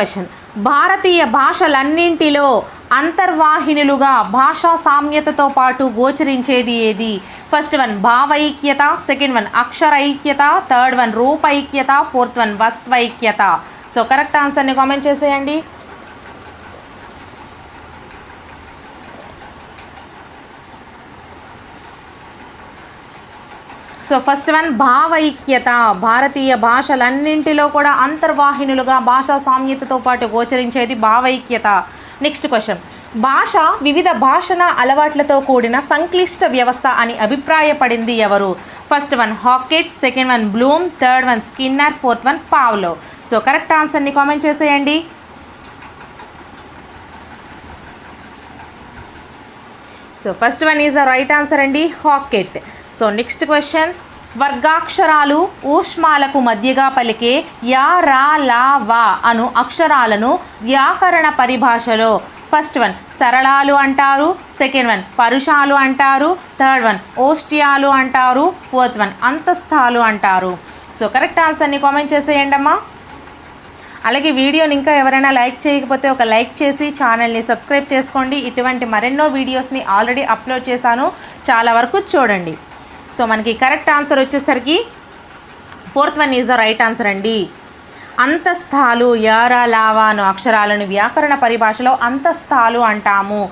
Question భారతీయ భాషలన్నింటిలో అంతర్వాహినులుగా భాషా సామ్యతతో పాటు గోచరించేది ఏది? ఫస్ట్ వన్ భావైక్యత సెకండ్ వన్ అక్షరైక్యత థర్డ్ వన్ రూపైక్యత ఫోర్త్ వన్ వస్త్వైక్యత సో కరెక్ట్ ఆన్సర్ని కామెంట్ చేసేయండి. సో ఫస్ట్ వన్ భావైక్యత భారతీయ భాషలన్నింటిలో కూడా అంతర్వాహినులుగా భాషా సామ్యతతో పాటు గోచరించేది భావైక్యత. నెక్స్ట్ క్వశ్చన్ భాష వివిధ భాషణ అలవాట్లతో కూడిన సంక్లిష్ట వ్యవస్థ అని అభిప్రాయపడింది ఎవరు? First one Hockett second one Bloom third one Skinner fourth one Pavlov so correct ఆన్సర్ని కామెంట్ చేసేయండి. So first one is the right answer అండి హాకెట్ సో నెక్స్ట్ క్వశ్చన్ వర్గాక్షరాలు ఊష్మాలకు మధ్యగా పలికే యా రా లా వా అను అక్షరాలను వ్యాకరణ పరిభాషలో. ఫస్ట్ వన్ సరళాలు అంటారు. సెకండ్ వన్ పరుషాలు అంటారు. థర్డ్ వన్ ఓష్ట్యాలు అంటారు. ఫోర్త్ వన్ అంతస్థాలు అంటారు. సో కరెక్ట్ ఆన్సర్ని కామెంట్ చేసేయండి అమ్మా. అలాగే వీడియోని ఇంకా ఎవరైనా లైక్ చేయకపోతే ఒక లైక్ చేసి ఛానల్ని సబ్స్క్రైబ్ చేసుకోండి. ఇటువంటి మరెన్నో వీడియోస్ని ఆల్రెడీ అప్లోడ్ చేశాను. చాలా వరకు చూడండి. సో మనకి కరెక్ట్ ఆన్సర్ వచ్చేసరికి fourth one is the right answer అండి. అంతస్థాలు యారా లావా అను అక్షరాలను వ్యాకరణ పరిభాషలో అంతస్థాలు అంటాము.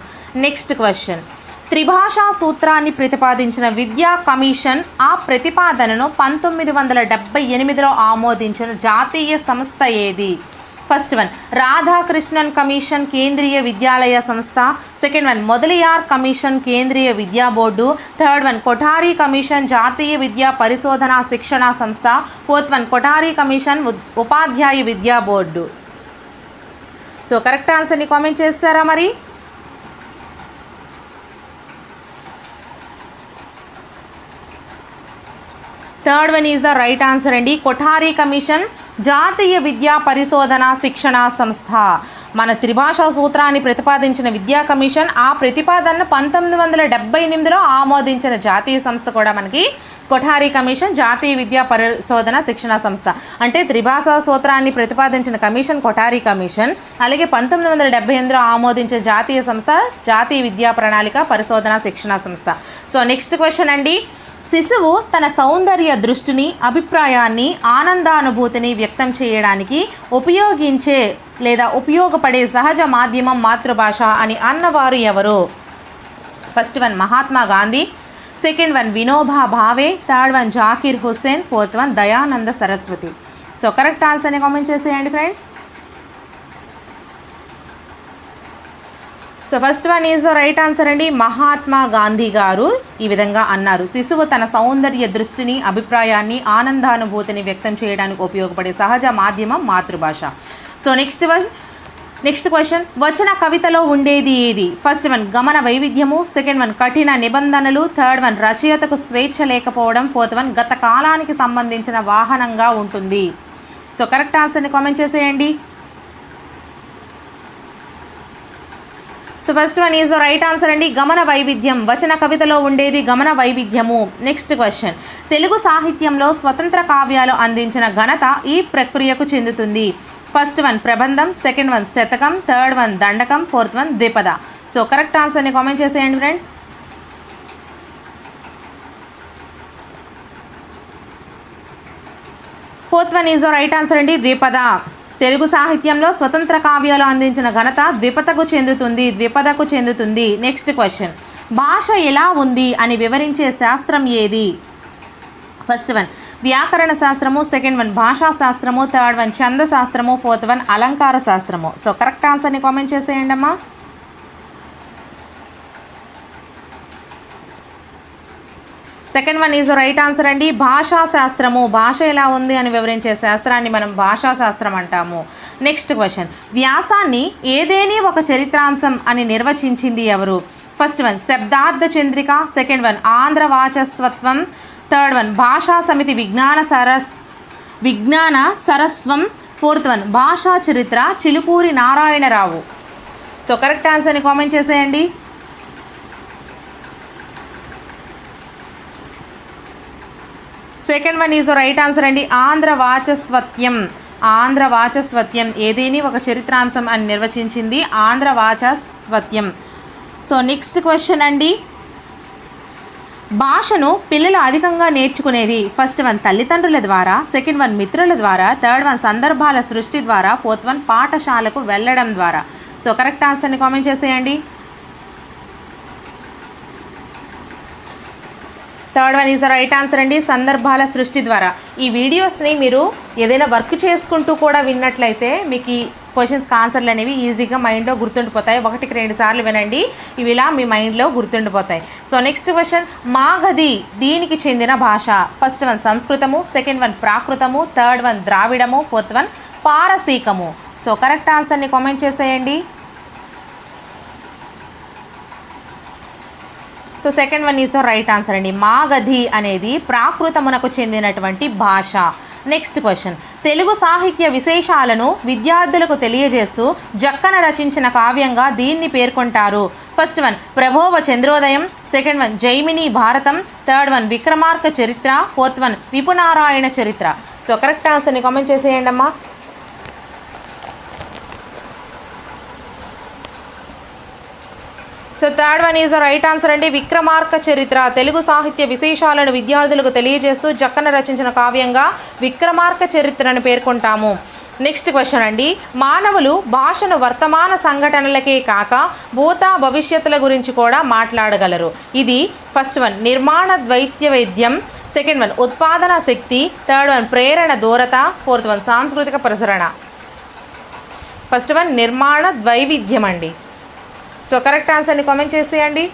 నెక్స్ట్ క్వశ్చన్ త్రిభాషా సూత్రాన్ని ప్రతిపాదించిన విద్యా కమిషన్ ఆ ప్రతిపాదనను పంతొమ్మిది వందల డెబ్బై ఎనిమిదిలో ఆమోదించిన జాతీయ సంస్థ ఏది? First one Radhakrishnan commission Kendriya Vidyalaya సంస్థ. సెకండ్ వన్ మొదలియార్ కమిషన్ కేంద్రీయ విద్యా board. Third one Kothari commission జాతీయ విద్యా పరిశోధన శిక్షణ సంస్థ. ఫోర్త్ వన్ కొఠారి కమిషన్ ఉపాధ్యాయ విద్యా బోర్డు. సో కరెక్ట్ ఆన్సర్ని కామెంట్ చేస్తారా మరి? Third one is the right answer అండి. కొఠారి కమిషన్ జాతీయ విద్యా పరిశోధన శిక్షణ సంస్థ. మన త్రిభాషా సూత్రాన్ని ప్రతిపాదించిన విద్యా కమిషన్ ఆ ప్రతిపాదనను పంతొమ్మిది వందల డెబ్బై ఎనిమిదిలో ఆమోదించిన జాతీయ సంస్థ కూడా మనకి కొఠారి కమిషన్ జాతీయ విద్యా పరిశోధన శిక్షణ సంస్థ. అంటే త్రిభాషా సూత్రాన్ని ప్రతిపాదించిన కమిషన్ కొఠారి కమిషన్. అలాగే పంతొమ్మిది వందల డెబ్బై ఎనిమిదిలో ఆమోదించిన జాతీయ సంస్థ జాతీయ విద్యా ప్రణాళిక పరిశోధన శిక్షణ సంస్థ. సో నెక్స్ట్ క్వశ్చన్ అండి. శిశువు తన సౌందర్య దృష్టిని అభిప్రాయాన్ని ఆనందానుభూతిని వ్యక్తం చేయడానికి ఉపయోగించే లేదా ఉపయోగపడే సహజ మాధ్యమం మాతృభాష అని అన్నవారు ఎవరు? First one Mahatma Gandhi. Second one Vinoba Bhave third one Zakir Hussain fourth one Dayananda Saraswati. So correct ఆన్సర్ని కామెంట్ చేసేయండి friends. So first one is the right answer అండి. మహాత్మా గాంధీ గారు ఈ విధంగా అన్నారు. శిశువు తన సౌందర్య దృష్టిని అభిప్రాయాన్ని ఆనందానుభూతిని వ్యక్తం చేయడానికి ఉపయోగపడే సహజ మాధ్యమం మాతృభాష. So next one next question వచన కవితలో ఉండేది ఏది? ఫస్ట్ వన్ గమన వైవిధ్యము. సెకండ్ వన్ కఠిన నిబంధనలు. థర్డ్ వన్ రచయితకు స్వేచ్ఛ లేకపోవడం. ఫోర్త్ వన్ గత కాలానికి సంబంధించిన వాహనంగా ఉంటుంది. సో కరెక్ట్ ఆన్సర్ని కామెంట్ చేసేయండి. So first one is the right answer అండి. గమన వైవిధ్యం. వచన కవితలో ఉండేది గమన వైవిధ్యము. నెక్స్ట్ క్వశ్చన్ తెలుగు సాహిత్యంలో స్వతంత్ర కావ్యాలు అందించిన ఘనత ఈ ప్రక్రియకు చెందుతుంది. ఫస్ట్ వన్ ప్రబంధం సెకండ్ వన్ శతకం థర్డ్ వన్ దండకం ఫోర్త్ వన్ ద్విపద. సో కరెక్ట్ ఆన్సర్ని కామెంట్ చేసేయండి friends. Fourth one is the right answer అండి ద్విపద. తెలుగు సాహిత్యంలో స్వతంత్ర కావ్యాలు అందించిన ఘనత ద్విపదకు చెందుతుంది ద్విపదకు చెందుతుంది. నెక్స్ట్ క్వశ్చన్ భాష ఎలా ఉంది అని వివరించే శాస్త్రం ఏది? ఫస్ట్ వన్ వ్యాకరణ శాస్త్రము సెకండ్ వన్ భాషా శాస్త్రము థర్డ్ వన్ ఛంద శాస్త్రము ఫోర్త్ వన్ అలంకార శాస్త్రము. సో కరెక్ట్ ఆన్సర్ని కామెంట్ చేసేయండి అమ్మా. Second one is right answer అండి. భాషా శాస్త్రము. భాష ఎలా ఉంది అని వివరించే శాస్త్రాన్ని మనం భాషా శాస్త్రం అంటాము. నెక్స్ట్ క్వశ్చన్ వ్యాసాన్ని ఏదేని ఒక చరిత్రాంశం అని నిర్వచించింది ఎవరు? First one Shabdartha Chandrika second one Andhra Vachaspatyam third one భాషా సమితి విజ్ఞాన సరస్ విజ్ఞాన సరస్వం ఫోర్త్ వన్ భాషా చరిత్ర చిలుకూరి నారాయణరావు సో కరెక్ట్ ఆన్సర్ని కామెంట్ చేసేయండి. Second one is right answer అండి. ఆంధ్ర వాచస్వత్యం ఆంధ్ర వాచస్వత్యం ఏదేని ఒక చరిత్రాంశం అని నిర్వచించింది? Andhra Vachaspatyam so next question అండి. భాషను పిల్లలు అధికంగా నేర్చుకునేది ఫస్ట్ వన్ తల్లిదండ్రుల ద్వారా సెకండ్ వన్ మిత్రుల ద్వారా థర్డ్ వన్ సందర్భాల సృష్టి ద్వారా ఫోర్త్ వన్ పాఠశాలకు వెళ్ళడం ద్వారా. సో కరెక్ట్ ఆన్సర్ని కామెంట్ చేసేయండి. Third one is the right answer అండి సందర్భాల సృష్టి ద్వారా. ఈ వీడియోస్ని మీరు ఏదైనా వర్క్ చేసుకుంటూ కూడా విన్నట్లయితే మీకు క్వశ్చన్స్కి ఆన్సర్లు అనేవి ఈజీగా మైండ్లో గుర్తుండిపోతాయి. ఒకటికి రెండు సార్లు వినండి. ఇవి ఇలా మీ మైండ్లో గుర్తుండిపోతాయి. So next question. మాగధి దీనికి చెందిన భాష. ఫస్ట్ వన్ సంస్కృతము సెకండ్ వన్ ప్రాకృతము థర్డ్ వన్ ద్రావిడము ఫోర్త్ వన్ పారసీకము. సో కరెక్ట్ ఆన్సర్ని కామెంట్ చేసేయండి. So second one is the right answer అండి. మాగధి అనేది ప్రాకృతమునకు చెందినటువంటి భాష. నెక్స్ట్ క్వశ్చన్ తెలుగు సాహిత్య విశేషాలను విద్యార్థులకు తెలియజేస్తూ జక్కన రచించిన కావ్యంగా దీన్ని పేర్కొంటారు. First one Prabodha Chandrodayam second one Jaimini Bharatam third one Vikramarka Charitra fourth one విపునారాయణ చరిత్ర సో కరెక్ట్ ఆన్సర్ని కామెంట్ చేసేయండి అమ్మా so third one is right answer అండి. విక్రమార్క చరిత్ర. తెలుగు సాహిత్య విశేషాలను విద్యార్థులకు తెలియజేస్తూ జక్కన రచించిన కావ్యంగా విక్రమార్క చరిత్రను పేర్కొంటాము. నెక్స్ట్ క్వశ్చన్ అండి. మానవులు భాషను వర్తమాన సంఘటనలకే కాక భూత భవిష్యత్తుల గురించి కూడా మాట్లాడగలరు. ఇది ఫస్ట్ వన్ నిర్మాణ ద్వైత్య వైద్యం. సెకండ్ వన్ ఉత్పాదన శక్తి. థర్డ్ వన్ ప్రేరణ దూరత. ఫోర్త్ వన్ సాంస్కృతిక ప్రసరణ. ఫస్ట్ వన్ నిర్మాణ ద్వైవిధ్యం అండి. సో కరెక్ట్ ఆన్సర్ని కామెంట్ చేసేయండి.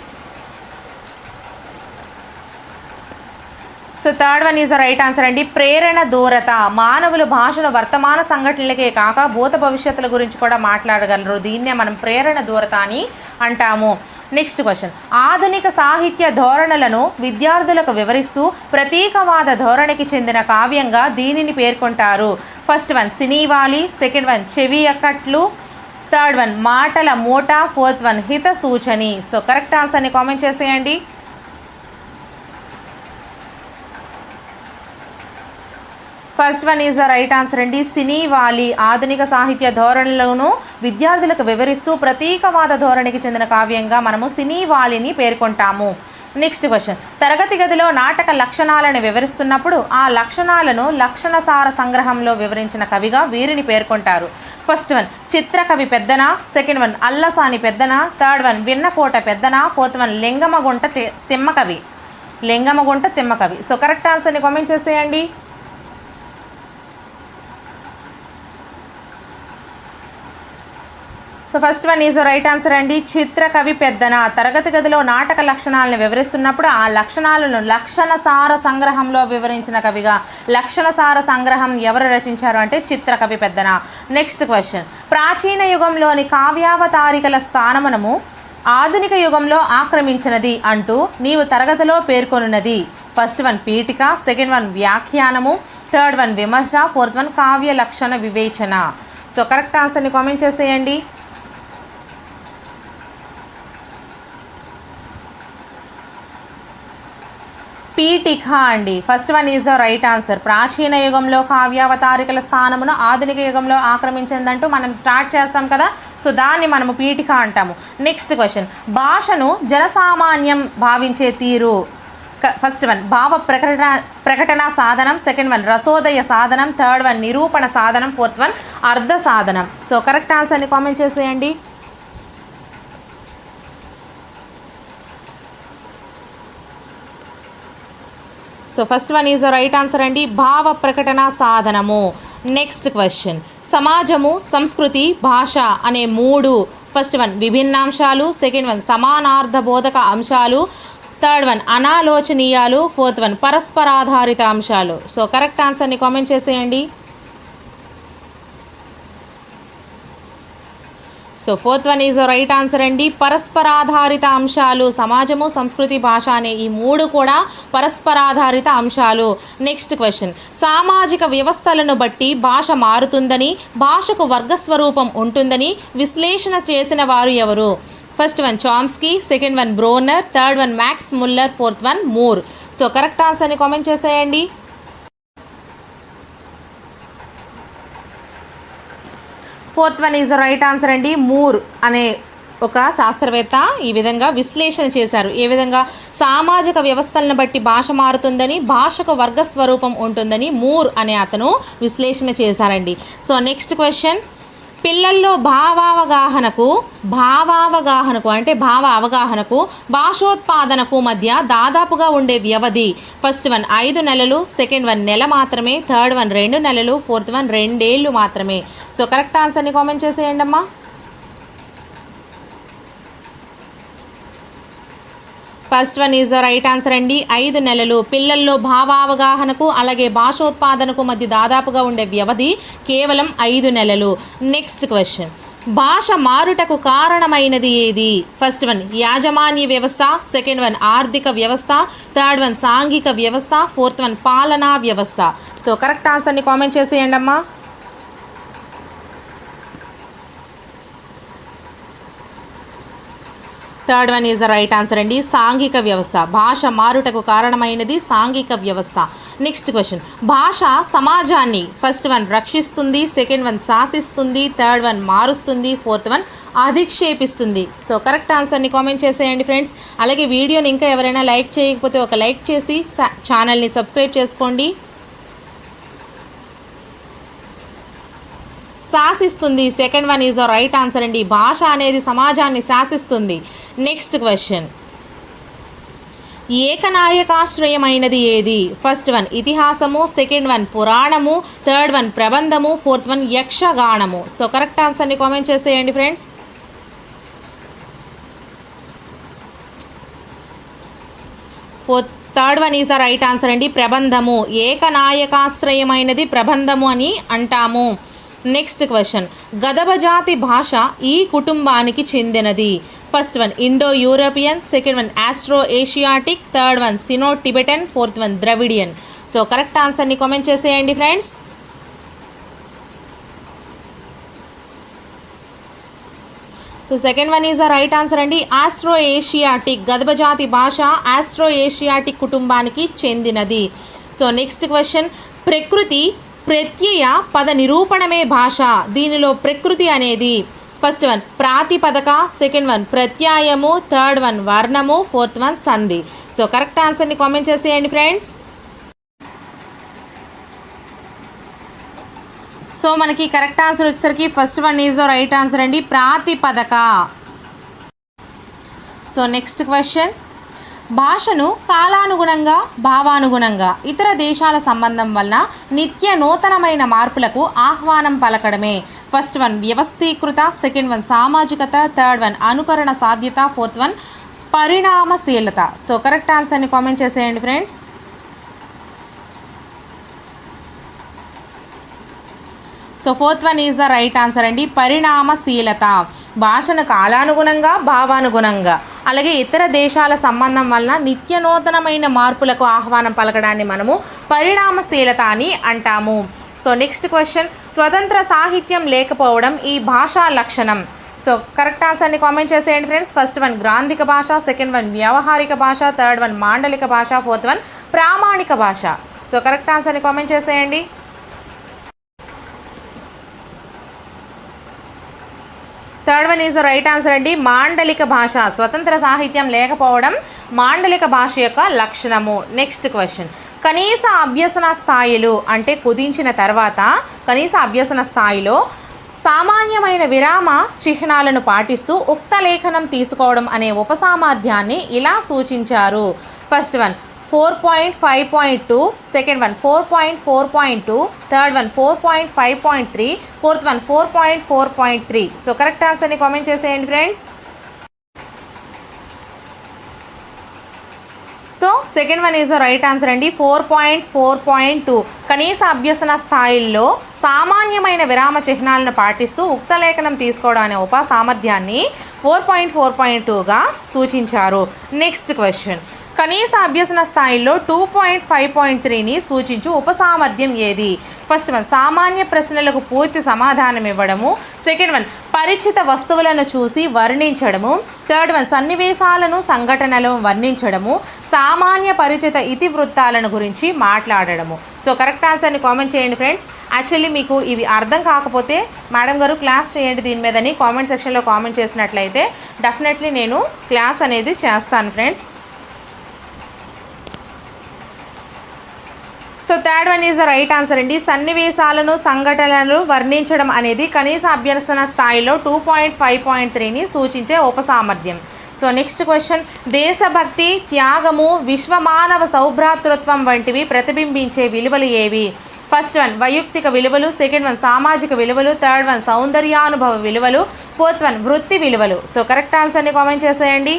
So third one is the right answer అండి. ప్రేరణ దూరత మానవులు భాషను వర్తమాన సంఘటనలకే కాక భూత భవిష్యత్తుల గురించి కూడా మాట్లాడగలరు. దీన్నే మనం ప్రేరణ దూరత అని అంటాము. Next question. ఆధునిక సాహిత్య ధోరణులను విద్యార్థులకు వివరిస్తూ ప్రతీకవాద ధోరణికి చెందిన కావ్యంగా దీనిని పేర్కొంటారు. First one Sinivali second one చెవి అక్కట్లు థర్డ్ వన్ మాటల మూట ఫోర్త్ వన్ హిత సూచని. సో కరెక్ట్ ఆన్సర్ని కామెంట్ చేసేయండి. First one is the right answer అండి. సినీ వాలి ఆధునిక సాహిత్య ధోరణులను విద్యార్థులకు వివరిస్తూ ప్రతీకవాద ధోరణికి చెందిన కావ్యంగా మనము సినీ వాలిని పేర్కొంటాము. Next question. తరగతి గదిలో నాటక లక్షణాలను వివరిస్తున్నప్పుడు ఆ లక్షణాలను లక్షణసార సంగ్రహంలో వివరించిన కవిగా వీరిని పేర్కొంటారు. First one Chitrakavi Peddana? Second one Allasani Peddana? Third one Vinnakota Peddana? Fourth one Lingamagunta Timmakavi. Lingamagunta Timmakavi. So correct ఆన్సర్ని కామెంట్ చేసేయండి. So first one is right answer అండి చిత్రకవి పెద్దన. తరగతి గదిలో నాటక లక్షణాలను వివరిస్తున్నప్పుడు ఆ లక్షణాలను లక్షణసార సంగ్రహంలో వివరించిన కవిగా లక్షణసార సంగ్రహం ఎవరు రచించారు అంటే చిత్రకవి పెద్దన. Next question. ప్రాచీన యుగంలోని కావ్యావతారికల స్థానమునము ఆధునిక యుగంలో ఆక్రమించినది అంటూ నీవు తరగతిలో పేర్కొనున్నది. ఫస్ట్ వన్ పీఠిక సెకండ్ వన్ వ్యాఖ్యానము థర్డ్ వన్ విమర్శ ఫోర్త్ వన్ కావ్య లక్షణ వివేచన. సో కరెక్ట్ ఆన్సర్ని కామెంట్ చేసేయండి. పీఠిక అండి. First one is the right answer ప్రాచీన యుగంలో కావ్యావతారికల స్థానమును ఆధునిక యుగంలో ఆక్రమించిందంటూ మనం స్టార్ట్ చేస్తాం కదా? సో దాన్ని మనము పీఠిక అంటాము. నెక్స్ట్ క్వశ్చన్ భాషను జనసామాన్యం భావించే తీరు. ఫస్ట్ వన్ భావ ప్రకటన ప్రకటన సాధనం. సెకండ్ వన్ రసోదయ సాధనం. థర్డ్ వన్ నిరూపణ సాధనం. ఫోర్త్ వన్ అర్ధ సాధనం. సో కరెక్ట్ ఆన్సర్ని కామెంట్ చేసేయండి. So first one is right answer అండి. భావ ప్రకటన సాధనము. నెక్స్ట్ క్వశ్చన్ సమాజము సంస్కృతి భాష అనే మూడు ఫస్ట్ వన్ విభిన్నాంశాలు సెకండ్ వన్ సమానార్థ బోధక అంశాలు థర్డ్ వన్ అనాలోచనీయాలు ఫోర్త్ వన్ పరస్పరాధారిత అంశాలు. సో కరెక్ట్ ఆన్సర్ని కామెంట్ చేసేయండి. So fourth one is right answer అండి. పరస్పరాధారిత అంశాలు సమాజము సంస్కృతి భాష అనే ఈ మూడు కూడా పరస్పరాధారిత అంశాలు. నెక్స్ట్ క్వశ్చన్ సామాజిక వ్యవస్థలను బట్టి భాష మారుతుందని భాషకు వర్గస్వరూపం ఉంటుందని విశ్లేషణ చేసిన వారు ఎవరు? First one Chomsky second one Bruner third one Max Muller fourth one Moore so correct ఆన్సర్ని కామెంట్ చేసేయండి. Fourth one is the right answer అండి. మూర్ అనే ఒక శాస్త్రవేత్త ఈ విధంగా విశ్లేషణ చేశారు. ఏ విధంగా సామాజిక వ్యవస్థలను బట్టి భాష మారుతుందని భాషకు వర్గ స్వరూపం ఉంటుందని మూర్ అనే అతను విశ్లేషణ చేశారండి. సో నెక్స్ట్ క్వశ్చన్ పిల్లల్లో భావావగాహనకు భావావగాహనకు అంటే భావ అవగాహనకు భాషోత్పాదనకు మధ్య దాదాపుగా ఉండే వ్యవధి ఫస్ట్ వన్ ఐదు నెలలు సెకండ్ వన్ నెల మాత్రమే థర్డ్ వన్ రెండు నెలలు ఫోర్త్ వన్ రెండేళ్ళు మాత్రమే. సో కరెక్ట్ ఆన్సర్ని కామెంట్ చేసేయండి అమ్మా first one is the right answer అండి. ఐదు నెలలు. పిల్లల్లో భావావగాహనకు అలాగే భాషోత్పాదనకు మధ్య దాదాపుగా ఉండే వ్యవధి కేవలం ఐదు నెలలు. నెక్స్ట్ క్వశ్చన్ భాష మారుటకు కారణమైనది ఏది? ఫస్ట్ వన్ యాజమాన్య వ్యవస్థ. సెకండ్ వన్ ఆర్థిక వ్యవస్థ. థర్డ్ వన్ సాంఘిక వ్యవస్థ. ఫోర్త్ వన్ పాలనా వ్యవస్థ. సో కరెక్ట్ ఆన్సర్ని కామెంట్ చేసేయండి అమ్మా third one is the right answer అండి. సాంఘిక వ్యవస్థ. భాష మారుటకు కారణమైనది సాంఘిక వ్యవస్థ. నెక్స్ట్ క్వశ్చన్ భాష సమాజాన్ని ఫస్ట్ వన్ రక్షిస్తుంది సెకండ్ వన్ శాసిస్తుంది థర్డ్ వన్ మారుస్తుంది ఫోర్త్ వన్ అధిక్షేపిస్తుంది. సో కరెక్ట్ ఆన్సర్ని కామెంట్ చేసేయండి ఫ్రెండ్స్ అలాగే వీడియోని ఇంకా ఎవరైనా లైక్ చేయకపోతే ఒక లైక్ చేసి ఛానల్ని సబ్స్క్రైబ్ చేసుకోండి. శాసిస్తుంది. Second one is the right answer అండి. భాష అనేది సమాజాన్ని శాసిస్తుంది. నెక్స్ట్ క్వశ్చన్ ఏకనాయకాశ్రయమైనది ఏది? ఫస్ట్ వన్ ఇతిహాసము. సెకండ్ వన్ పురాణము. థర్డ్ వన్ ప్రబంధము. ఫోర్త్ వన్ యక్షగానము. సో కరెక్ట్ ఆన్సర్ని కామెంట్ చేసేయండి friends fourth third one is the right answer అండి. ప్రబంధము. ఏకనాయకాశ్రయమైనది ప్రబంధము అని అంటాము. నెక్స్ట్ క్వశ్చన్ గదబజాతి భాష ఈ కుటుంబానికి చెందినది. First one Indo European second one Austro Asiatic third one Sino Tibetan fourth one Dravidian so correct ఆన్సర్ని కామెంట్ చేసేయండి friends so second one is the right answer అండి. ఆస్ట్రో ఏషియాటిక్ గదబజాతి భాష ఆస్ట్రో ఏషియాటిక్ కుటుంబానికి చెందినది. సో నెక్స్ట్ క్వశ్చన్ ప్రకృతి ప్రత్యయ పద నిరూపణమే భాష. దీనిలో ప్రకృతి అనేది ఫస్ట్ వన్ ప్రాతిపదక సెకండ్ వన్ ప్రత్యాయము థర్డ్ వన్ వర్ణము ఫోర్త్ వన్ సంధి. సో కరెక్ట్ ఆన్సర్ని కామెంట్ చేసేయండి ఫ్రెండ్స్. సో మనకి కరెక్ట్ ఆన్సర్ వచ్చేసరికి first one is the right answer అండి ప్రాతిపదక. So next question. భాషను కాలానుగుణంగా భావానుగుణంగా ఇతర దేశాల సంబంధం వలన నిత్య నూతనమైన మార్పులకు ఆహ్వానం పలకడమే. ఫస్ట్ వన్ వ్యవస్థీకృత సెకండ్ వన్ సామాజికత థర్డ్ వన్ అనుకరణ సాధ్యత ఫోర్త్ వన్ పరిణామశీలత. సో కరెక్ట్ ఆన్సర్ని కామెంట్ చేసేయండి friends so fourth one is the right answer అండి. పరిణామశీలత. భాషను కాలానుగుణంగా భావానుగుణంగా అలాగే ఇతర దేశాల సంబంధం వలన నిత్య నూతనమైన మార్పులకు ఆహ్వానం పలకడాన్ని మనము పరిణామశీలత అని అంటాము. సో నెక్స్ట్ క్వశ్చన్ స్వతంత్ర సాహిత్యం లేకపోవడం ఈ భాషా లక్షణం. సో కరెక్ట్ ఆన్సర్ని కామెంట్ చేసేయండి ఫ్రెండ్స్ ఫస్ట్ వన్ గ్రాంధిక భాష. సెకండ్ వన్ వ్యావహారిక భాష. థర్డ్ వన్ మాండలిక భాష. ఫోర్త్ వన్ ప్రామాణిక భాష. సో కరెక్ట్ ఆన్సర్ని కామెంట్ చేసేయండి. Third one is the right answer అండి. మాండలిక భాష స్వతంత్ర సాహిత్యం లేకపోవడం మాండలిక భాష యొక్క లక్షణము. నెక్స్ట్ క్వశ్చన్ కనీస అభ్యసన స్థాయిలు అంటే కుదించిన తర్వాత కనీస అభ్యసన స్థాయిలో సామాన్యమైన విరామ చిహ్నాలను పాటిస్తూ ఉక్త లేఖనం తీసుకోవడం అనే ఉపసామర్థ్యాన్ని ఇలా సూచించారు. First one four point five point two second one four point four point two third one four point five point three fourth one four point four point three so correct ఆన్సర్ని కామెంట్ చేసేయండి friends so second one is the right answer అండి four point four point two కనీస అభ్యసన స్థాయిల్లో సామాన్యమైన విరామ చిహ్నాలను పాటిస్తూ ఉక్త లేఖనం తీసుకోవడం అనే ఉప సామర్థ్యాన్ని ఫోర్ పాయింట్ ఫోర్ పాయింట్ టూగా సూచించారు నెక్స్ట్ క్వశ్చన్ కనీస అభ్యసన స్థాయిలో టూ పాయింట్ ఫైవ్ పాయింట్ త్రీని సూచించు ఉపసామర్థ్యం ఏది? ఫస్ట్ వన్ సామాన్య ప్రశ్నలకు పూర్తి సమాధానం ఇవ్వడము. సెకండ్ వన్ పరిచిత వస్తువులను చూసి వర్ణించడము. థర్డ్ వన్ సన్నివేశాలను సంఘటనలను వర్ణించడము. సామాన్య పరిచిత ఇతివృత్తాలను గురించి మాట్లాడడము. సో కరెక్ట్ ఆన్సర్ని కామెంట్ చేయండి ఫ్రెండ్స్ యాక్చువల్లీ మీకు ఇవి అర్థం కాకపోతే మేడం గారు క్లాస్ చేయండి దీని మీదని కామెంట్ సెక్షన్లో కామెంట్ చేసినట్లయితే డెఫినెట్లీ నేను క్లాస్ అనేది చేస్తాను friends so third one is the right answer అండి. సన్నివేశాలను సంఘటనలను వర్ణించడం అనేది కనీస అభ్యసన స్థాయిలో టూ పాయింట్ ఫైవ్ పాయింట్ త్రీని సూచించే ఉపసామర్థ్యం. సో నెక్స్ట్ క్వశ్చన్ దేశభక్తి త్యాగము విశ్వమానవ సౌభ్రాతృత్వం వంటివి ప్రతిబింబించే విలువలు ఏవి? ఫస్ట్ వన్ వైయక్తిక విలువలు. సెకండ్ వన్ సామాజిక విలువలు. థర్డ్ వన్ సౌందర్యానుభవ విలువలు. ఫోర్త్ వన్ వృత్తి విలువలు. సో కరెక్ట్ ఆన్సర్ని కామెంట్ చేసేయండి.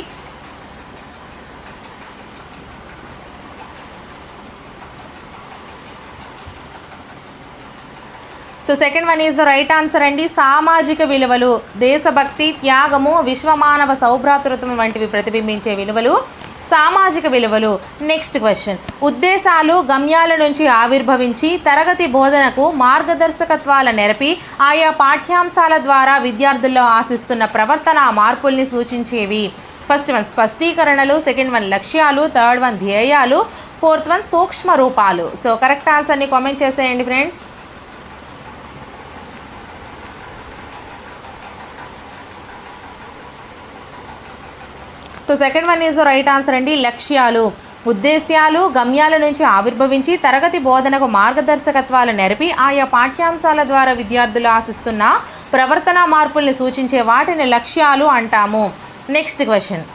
So second one is the right answer అండి. సామాజిక విలువలు దేశభక్తి త్యాగము విశ్వమానవ సౌభ్రాతృత్వం వంటివి ప్రతిబింబించే విలువలు సామాజిక విలువలు. నెక్స్ట్ క్వశ్చన్ ఉద్దేశాలు గమ్యాల నుంచి ఆవిర్భవించి తరగతి బోధనకు మార్గదర్శకత్వాల నెరపి ఆయా పాఠ్యాంశాల ద్వారా విద్యార్థుల్లో ఆశిస్తున్న ప్రవర్తన మార్పుల్ని సూచించేవి. ఫస్ట్ వన్ స్పష్టీకరణలు. సెకండ్ వన్ లక్ష్యాలు. థర్డ్ వన్ ధ్యేయాలు. ఫోర్త్ వన్ సూక్ష్మ రూపాలు సో కరెక్ట్ ఆన్సర్ని కామెంట్ చేసేయండి friends so second one is right answer అండి లక్ష్యాలు. ఉద్దేశ్యాలు గమ్యాల నుంచి ఆవిర్భవించి తరగతి బోధనకు మార్గదర్శకత్వాలు నెరపి ఆయా పాఠ్యాంశాల ద్వారా విద్యార్థులు ఆశిస్తున్న ప్రవర్తన మార్పుల్ని సూచించే వాటిని లక్ష్యాలు అంటాము. Next question